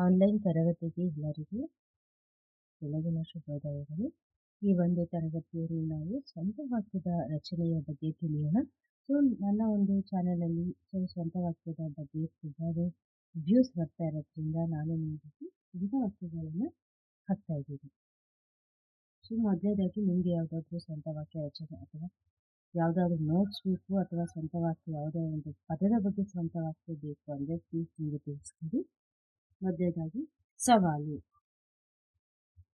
Online ತರಗತಿಗೆ ಎಲ್ಲರಿಗೂ ಬೆಳಗಿನ ಶುಭೋದಯಗಳು. ಈ ಒಂದು ತರಗತಿಯಲ್ಲಿ ನಾವು ಸ್ವಂತ ವಾಕ್ಯದ ರಚನೆಯ ಬಗ್ಗೆ ತಿಳಿಯೋಣ. ಸೊ, ನನ್ನ ಒಂದು ಚಾನಲಲ್ಲಿ ಸೊ, ಸ್ವಂತ ವಾಕ್ಯದ ಬಗ್ಗೆ ತುಂಬಾ ವ್ಯೂಸ್ ಬರ್ತಾ ಇರೋದ್ರಿಂದ ನಾನು ನಿಮಗೆ ಸ್ವಂತ ವಾಕ್ಯಗಳನ್ನು ಹಾಕ್ತಾ ಇದ್ದೀನಿ. ಸೊ ಮೊದಲನೇದಾಗಿ ನಿಮಗೆ ಯಾವುದಾದ್ರೂ ಸ್ವಂತ ವಾಕ್ಯ ರಚನೆ ಅಥವಾ ಯಾವುದಾದ್ರೂ ನೋಟ್ಸ್ ಬೇಕು ಅಥವಾ ಸ್ವಂತ ವಾಕ್ಯ ಯಾವುದೋ ಒಂದು ಪದದ ಬಗ್ಗೆ ಸ್ವಂತ ವಾಕ್ಯ ಬೇಕು ಅಂದರೆ ಪ್ಲೀಸ್ ನಿಮಗೆ ತಿಳಿಸ್ಕೊಡಿ ಮೊದಲನೇದಾಗಿ ಸವಾಲು.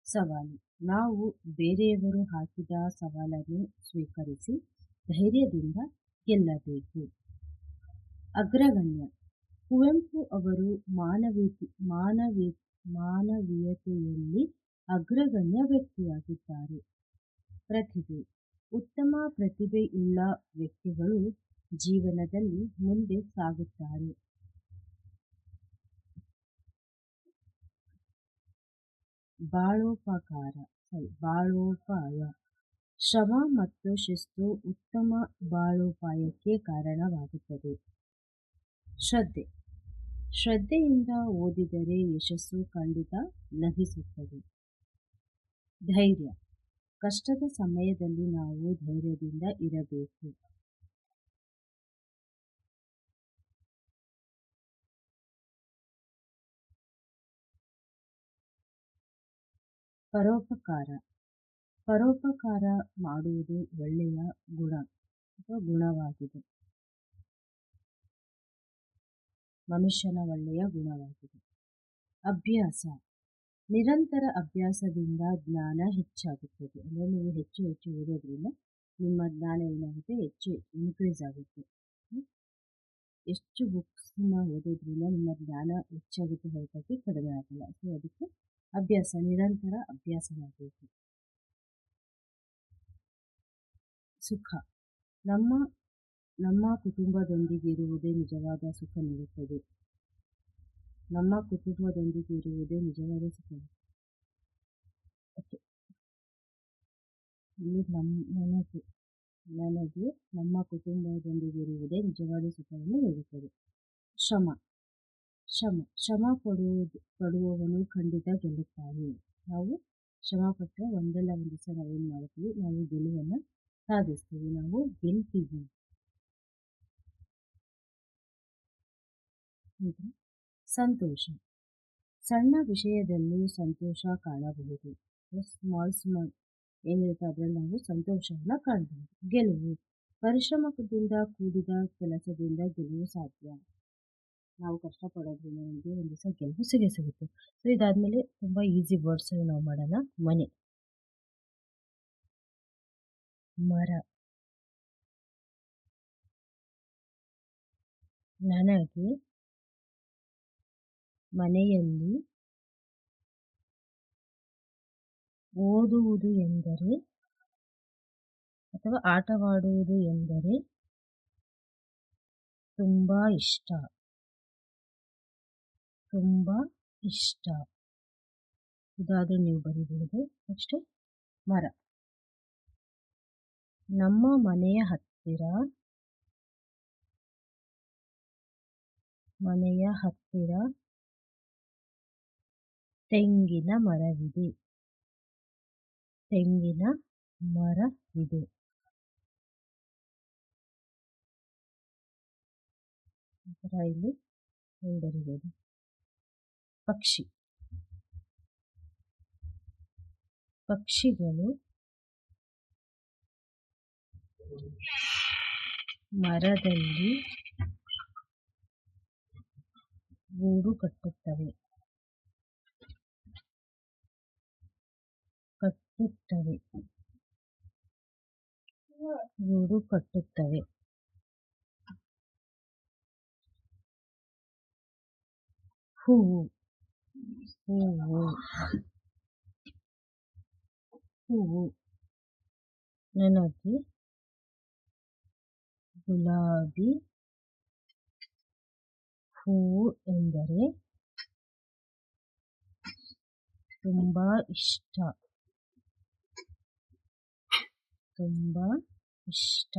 ಸವಾಲು. ನಾವು ಬೇರೆಯವರು ಹಾಕಿದ ಸವಾಲನ್ನು ಸ್ವೀಕರಿಸಿ ಧೈರ್ಯದಿಂದ ಗೆಲ್ಲಬೇಕು. ಅಗ್ರಗಣ್ಯ. ಕುವೆಂಪು ಅವರು ಮಾನವೀಯ ಮಾನವೀ, ಮಾನವೀಯತೆಯಲ್ಲಿ ಅಗ್ರಗಣ್ಯ ವ್ಯಕ್ತಿಯಾಗಿದ್ದಾರೆ. ಪ್ರತಿಭೆ. ಉತ್ತಮ ಪ್ರತಿಭೆಯುಳ್ಳ ವ್ಯಕ್ತಿಗಳು ಜೀವನದಲ್ಲಿ ಮುಂದೆ ಸಾಗುತ್ತಾರೆ. ಬಾಳೋಪಕಾರ ಸಾರಿ ಬಾಳೋಪಾಯ. ಶ್ರಮ ಮತ್ತು ಶಿಸ್ತು ಉತ್ತಮ ಬಾಳೋಪಾಯಕ್ಕೆ ಕಾರಣವಾಗುತ್ತದೆ. ಶ್ರದ್ಧೆ. ಶ್ರದ್ಧೆಯಿಂದ ಓದಿದರೆ ಯಶಸ್ಸು ಖಂಡಿತ ಲಭಿಸುತ್ತದೆ. ಧೈರ್ಯ. ಕಷ್ಟದ ಸಮಯದಲ್ಲಿ ನಾವು ಧೈರ್ಯದಿಂದ ಇರಬೇಕು. ಪರೋಪಕಾರ. ಪರೋಪಕಾರ ಮಾಡುವುದು ಒಳ್ಳೆಯ ಗುಣ ಅಥವಾ ಗುಣವಾಗಿದೆ. ಮನುಷ್ಯನ ಒಳ್ಳೆಯ ಗುಣವಾಗಿದೆ. ಅಭ್ಯಾಸ. ನಿರಂತರ ಅಭ್ಯಾಸದಿಂದ ಜ್ಞಾನ ಹೆಚ್ಚಾಗುತ್ತದೆ. ಅಂದರೆ ನೀವು ಹೆಚ್ಚು ಹೆಚ್ಚು ಓದೋದ್ರಿಂದ ನಿಮ್ಮ ಜ್ಞಾನ ಏನಾಗುತ್ತೆ? ಹೆಚ್ಚು ಇನ್ಕ್ರೀಸ್ ಆಗುತ್ತೆ. ಎಷ್ಟು ಬುಕ್ಸ್ನ ಓದೋದ್ರಿಂದ ನಿಮ್ಮ ಜ್ಞಾನ ಹೆಚ್ಚಾಗುತ್ತೆ ಹೊರತಾಗಿ ಕಡಿಮೆ ಆಗಲ್ಲ. ಸೊ ಅದಕ್ಕೆ ಅಭ್ಯಾಸ, ನಿರಂತರ ಅಭ್ಯಾಸ ಮಾಡಬೇಕು ಸುಖ. ನಮ್ಮ ನಮ್ಮ ಕುಟುಂಬದೊಂದಿಗೆ ಇರುವುದೇ ನಿಜವಾದ ಸುಖ ನೀಡುತ್ತದೆ. ನಮ್ಮ ಕುಟುಂಬದೊಂದಿಗೆ ಇರುವುದೇ ನಿಜವಾದ ಸುಖ. ಓಕೆ. ಇಲ್ಲಿ ನಮ್ಮ ನನಗೆ ನನಗೆ ನಮ್ಮ ಕುಟುಂಬದೊಂದಿಗೆ ಇರುವುದೇ ನಿಜವಾದ ಸುಖವನ್ನು ನೀಡುತ್ತದೆ. ಶ್ರಮ. ಶ್ರಮ ಶ್ರಮ ಪಡುವುದು, ಪಡುವವನು ಖಂಡಿತ ಗೆಲ್ಲುತ್ತಾನೆ. ನಾವು ಶ್ರಮ ಪಟ್ಟರೆ ಒಂದಲ್ಲ ಒಂದು ದಿವಸ ನಾವೇನು ಮಾಡ್ತೀವಿ? ನಾವು ಗೆಲುವನ್ನು ಸಾಧಿಸ್ತೀವಿ. ನಾವು ಗೆಲ್ತೀವಿ. ಸಂತೋಷ. ಸಣ್ಣ ವಿಷಯದಲ್ಲೂ ಸಂತೋಷ ಕಾಣಬಹುದು. ಸ್ಮಾಲ್ ಸ್ಮಾಲ್ ಏನಿರುತ್ತೆ ಅದರಲ್ಲಿ ನಾವು ಸಂತೋಷವನ್ನು ಕಾಣಬಹುದು ಗೆಲುವು. ಪರಿಶ್ರಮದಿಂದ ಕೂಡಿದ ಕೆಲಸದಿಂದ ಗೆಲುವು ಸಾಧ್ಯ. ನಾವು ಕಷ್ಟಪಡೋದ್ರಿಂದ ನಮಗೆ ಒಂದು ದಿವಸ ಗೆಲುವು ಸಿಗೇ ಸಿಗುತ್ತೆ. ಸೊ ಇದಾದಮೇಲೆ ತುಂಬ ಈಸಿ ವರ್ಡ್ಸಲ್ಲಿ ನಾವು ಮಾಡೋಣ. ಮನೆ. ಮರ. ನನಗೆ ಮನೆಯಲ್ಲಿ ಓದುವುದು ಎಂದರೆ ಅಥವಾ ಆಟವಾಡುವುದು ಎಂದರೆ ತುಂಬ ಇಷ್ಟ. ತುಂಬ ಇಷ್ಟ. ಇದಾದರೂ ನೀವು ಬರೀಬಹುದು. ನೆಕ್ಸ್ಟ್ ಮರ. ನಮ್ಮ ಮನೆಯ ಹತ್ತಿರ ಮನೆಯ ಹತ್ತಿರ ತೆಂಗಿನ ಮರವಿದೆ. ತೆಂಗಿನ ಮರವಿದೆ. ಇಲ್ಲಿ ಪಕ್ಷಿ. ಪಕ್ಷಿಗಳು ಮರದಲ್ಲಿ ಗೂಡು ಕಟ್ಟುತ್ತವೆ. ಕಟ್ಟುತ್ತವೆ. ಗೂಡು ಕಟ್ಟುತ್ತವೆ. ಹೂವು. ಹೂವು ಹೂವು ನನಗೆ ಗುಲಾಬಿ ಹೂವು ಎಂದರೆ ತುಂಬ ಇಷ್ಟ ತುಂಬ ಇಷ್ಟ